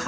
เ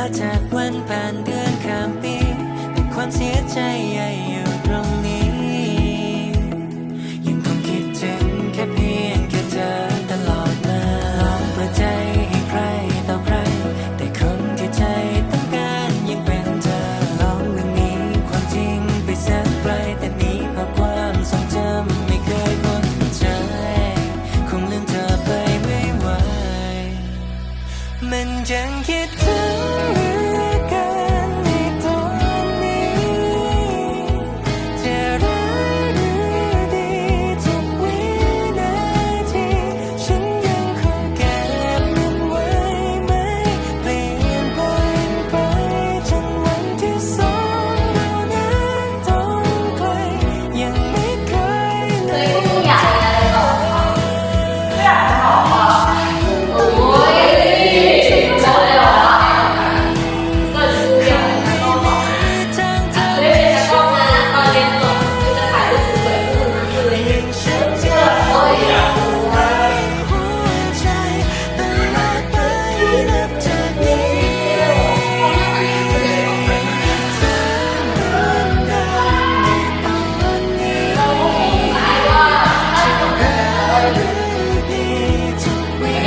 เวลาจากวันผ่านเดือนข้ามปีแต่ความเสียใจยังอยู่ตรงนี้ ยังคงคิดถึงแค่เพียงแค่เธอตลอดมาลองเปิดใจให้ใครต่อใคร แต่คนที่ใจต้องการยังเป็นเธอลองเรื่องนี้ความจริงไปแสนไกลแต่นี้ภาพความทรงจำไม่เคยพ้นใจคงลืมเธอไปไม่ไหวมันยังคิด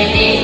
Amén.